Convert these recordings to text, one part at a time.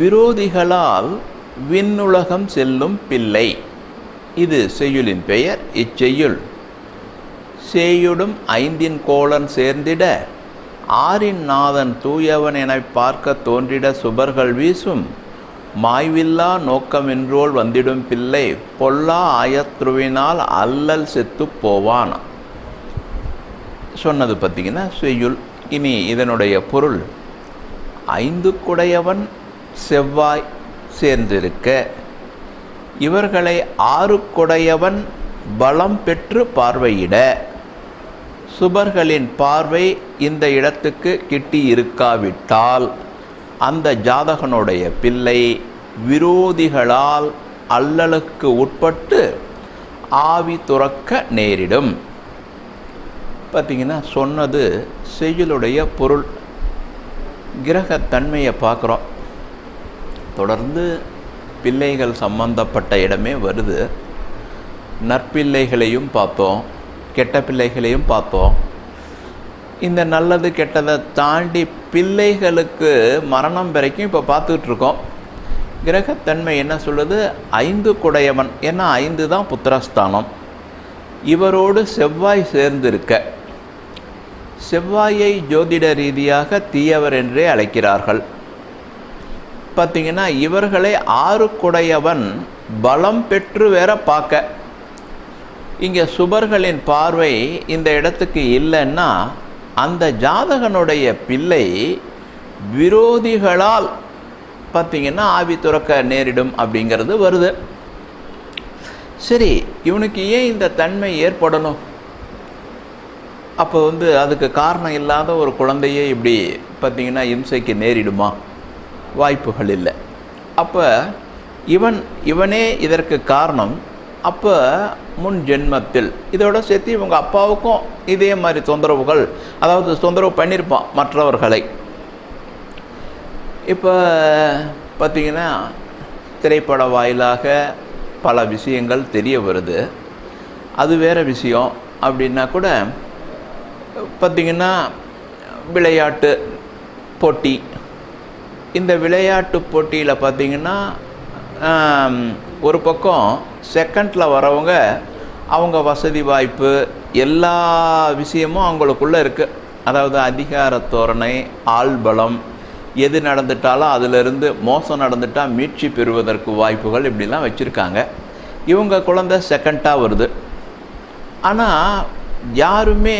விரோதிகளால் விண்ணுலகம் செல்லும் பிள்ளை. இது செய்யுளின் பெயர் இச்செய்யுள். சேயுடும் ஐந்தின் கோலன் சேர்ந்திட ஆரின் நாதன் தூயவன் எனப் பார்க்க தோன்றிட சுபர்கள் வீசும். மாய்வில்லா நோக்கமென்றோல் வந்திடும் பிள்ளை பொல்லா ஆயத்ருவினால் அல்லல் செத்துப் போவான். சொன்னது பார்த்தீங்கன்னா செய்யுள். இனி இதனுடைய பொருள் ஐந்து குடையவன் செவ்வாய் சேர்ந்திருக்க. இவர்களை ஆறுக்குடையவன் பலம் பெற்று பார்வையிட. சுபர்களின் பார்வை இந்த இடத்துக்கு கிட்டி இருக்காவிட்டால் அந்த ஜாதகனுடைய பிள்ளை விரோதிகளால் அல்லலுக்கு உட்பட்டு ஆவி துறக்க நேரிடும். பார்த்தீங்கன்னா சொன்னது செய்யுளுடைய பொருள். கிரகத்தன்மையை பார்க்குறோம். தொடர்ந்து பிள்ளைகள் சம்பந்தப்பட்ட இடமே வருது. நற்பிள்ளைகளையும் பார்ப்போம் கெட்ட பிள்ளைகளையும் பார்ப்போம் இந்த நல்லது கெட்டதை தாண்டி பிள்ளைகளுக்கு மரணம் வரைக்கும் இப்போ பார்த்துட்ருக்கோம் கிரகத்தன்மை என்ன சொல்லுது? ஐந்து குடையவன் ஏன்னா ஐந்து தான் புத்திரஸ்தானம். இவரோடு செவ்வாய் சேர்ந்திருக்க. செவ்வாயை ஜோதிட ரீதியாக தீயவர் என்றே அழைக்கிறார்கள். பார்த்தீங்கன்னா இவர்களை ஆறு குடையவன் பலம் பெற்று வேற பார்க்க. இங்கே சுபர்களின் பார்வை இந்த இடத்துக்கு இல்லைன்னா அந்த ஜாதகனுடைய பிள்ளை விரோதிகளால் பார்த்தீங்கன்னா ஆவி துறக்க நேரிடும் அப்படிங்கிறது வருது. சரி இவனுக்கு ஏன் இந்த தன்மை ஏற்படணும்? அப்போ வந்து அதுக்கு காரணம் இல்லாத ஒரு குழந்தையே இப்படி பார்த்தீங்கன்னா இம்சைக்கு நேரிடுமா? வாய்ப்புகள் இல்லை. அப்போ இவன் இவனே இதற்கு காரணம். அப்போ முன் ஜென்மத்தில் இதோட சேர்த்து இவங்க அப்பாவுக்கும் இதே மாதிரி தொந்தரவுகள் அதாவது தொந்தரவு பண்ணியிருப்பான் மற்றவர்களை. இப்போ பார்த்திங்கன்னா திரைப்பட வாயிலாக பல விஷயங்கள் தெரிய வருது. அது வேறு விஷயம் அப்படின்னா கூட பார்த்திங்கன்னா விளையாட்டு போட்டி இந்த விளையாட்டு போட்டியில் பார்த்திங்கன்னா ஒரு பக்கம் செகண்டில் வரவங்க அவங்க வசதி வாய்ப்பு எல்லா விஷயமும் அவங்களுக்குள்ளே இருக்குது அதாவது அதிகார தோரணை ஆள்பலம் எது நடந்துட்டாலும் அதிலிருந்து மோசம் நடந்துட்டால் மீட்சி பெறுவதற்கு வாய்ப்புகள் இப்படிலாம் வச்சுருக்காங்க. இவங்க குழந்தை செகண்டாக வருது. ஆனால் யாருமே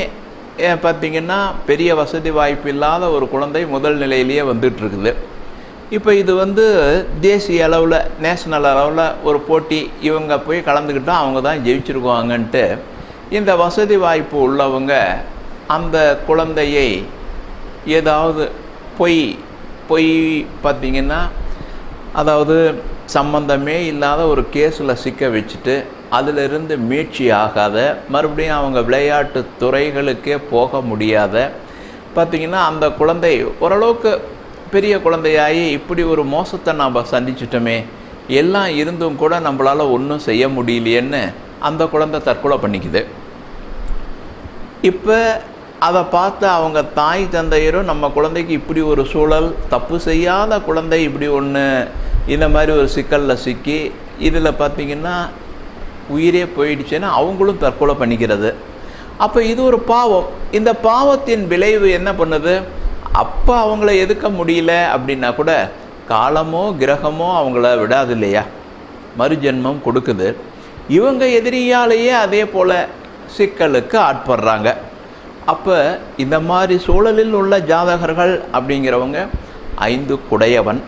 பார்த்திங்கன்னா பெரிய வசதி வாய்ப்பு இல்லாத ஒரு குழந்தை முதல் நிலையிலேயே வந்துட்டுருக்குது இப்போ இது வந்து தேசிய அளவில் நேஷனல் அளவில் ஒரு போட்டி இவங்க போய் கலந்துக்கிட்டால் அவங்க தான் ஜெயிச்சிருக்குவாங்கன்ட்டு இந்த வசதி வாய்ப்பு உள்ளவங்க அந்த குழந்தையை ஏதாவது பொய் பொய் பார்த்திங்கன்னா அதாவது சம்பந்தமே இல்லாத ஒரு கேஸில் சிக்க வச்சுட்டு அதிலிருந்து மீட்சி ஆகாத மறுபடியும் அவங்க விளையாட்டு துறைகளுக்கே போக முடியாத பார்த்திங்கன்னா அந்த குழந்தை ஓரளவுக்கு பெரிய குழந்தையாகி இப்படி ஒரு மோசத்தை நாம் சந்திச்சிட்டோமே எல்லாம் இருந்தும் கூட நம்மளால் ஒன்றும் செய்ய முடியலையேன்னு அந்த குழந்தை தற்கொலை பண்ணிக்குது. இப்போ அதை பார்த்து அவங்க தாய் தந்தையரும் நம்ம குழந்தைக்கு இப்படி ஒரு சூழல் தப்பு செய்யாத குழந்தை இப்படி ஒன்று இந்த மாதிரி ஒரு சிக்கலில் சிக்கி இதில் பார்த்திங்கன்னா உயிரே போயிடுச்சுன்னா அவங்களும் தற்கொலை பண்ணிக்கிறது. அப்போ இது ஒரு பாவம். இந்த பாவத்தின் விளைவு என்ன பண்ணுது? அப்போ அவங்கள எதுக்க முடியல அப்படின்னா கூட காலமோ கிரகமோ அவங்கள விடாது இல்லையா? மறுஜென்மம் கொடுக்குது. இவங்க எதிரியாலேயே அதே போல் சிக்கலுக்கு ஆட்படுறாங்க. அப்போ இந்த மாதிரி சூழலில் உள்ள ஜாதகர்கள் அப்படிங்கிறவங்க ஐந்து குடையவன்.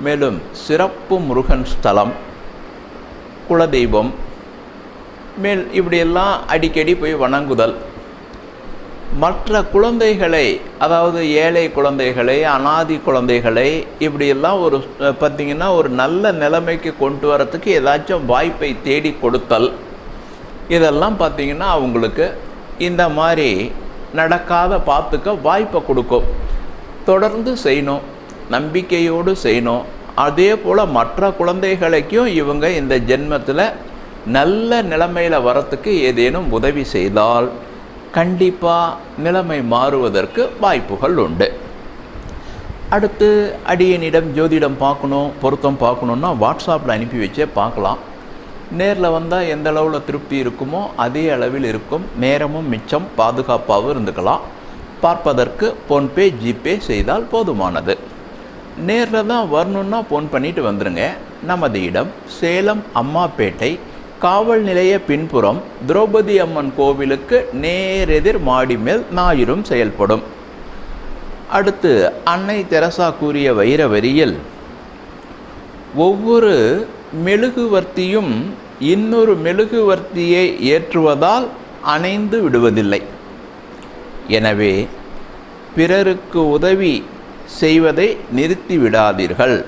மேலும் சிறப்பு முருகன் ஸ்தலம் குலதெய்வம் மேல் இப்படியெல்லாம் அடிக்கடி போய் வணங்குதல். மற்ற குழந்தைகளை அதாவது ஏழை குழந்தைகளை அனாதி குழந்தைகளை இப்படியெல்லாம் ஒரு பார்த்திங்கன்னா ஒரு நல்ல நிலைமைக்கு கொண்டு வரத்துக்கு ஏதாச்சும் வாய்ப்பை தேடி கொடுத்தல். இதெல்லாம் பார்த்தீங்கன்னா அவங்களுக்கு இந்த மாதிரி நடக்காத பார்த்துக்க வாய்ப்பை கொடுக்கும். தொடர்ந்து செய்யணும் நம்பிக்கையோடு செய்யணும். அதே போல் மற்ற குழந்தைகளுக்கும் இவங்க இந்த ஜென்மத்தில் நல்ல நிலைமையில் வரத்துக்கு ஏதேனும் உதவி செய்தால் கண்டிப்பாக நிலைமை மாறுவதற்கு வாய்ப்புகள் உண்டு. அடுத்து அடியனிடம் ஜோதிடம் பார்க்கணும் பொருத்தம் பார்க்கணுன்னா வாட்ஸ்அப்பில் அனுப்பி வச்சே பார்க்கலாம். நேரில் வந்தால் எந்த அளவில் திருப்தி இருக்குமோ அதே அளவில் இருக்கும். நேரமும் மிச்சம் பாதுகாப்பாகவும் இருந்துக்கலாம். பார்ப்பதற்கு ஃபோன்பே ஜிபே செய்தால் போதுமானது. நேரில் தான் வரணுன்னா ஃபோன் பண்ணிட்டு வந்துடுங்க நமது இடம் சேலம் அம்மாப்பேட்டை காவல் நிலைய பின்புறம் திரௌபதி அம்மன் கோவிலுக்கு நேரெதிர் மாடி மேல் ஞாயிறும் செயல்படும். அடுத்து அன்னை தெரசா கூறிய வைர வரியில் ஒவ்வொரு மெழுகுவர்த்தியும் இன்னொரு மெழுகுவர்த்தியை ஏற்றுவதால் அணைந்து விடுவதில்லை. எனவே பிறருக்கு உதவி செய்வதை நிறுத்திவிடாதீர்கள்.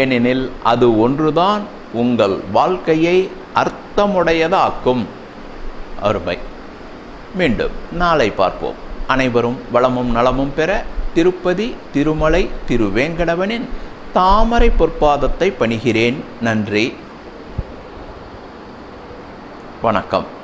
ஏனெனில் அது ஒன்றுதான் உங்கள் வாழ்க்கையை அர்த்தமுடையதாக்கும். அருமை. மீண்டும் நாளை பார்ப்போம். அனைவரும் வளமும் நலமும் பெற திருப்பதி திருமலை திருவேங்கடவனின் தாமரை பொற்பாதத்தை பணிகிறேன். நன்றி. வணக்கம்.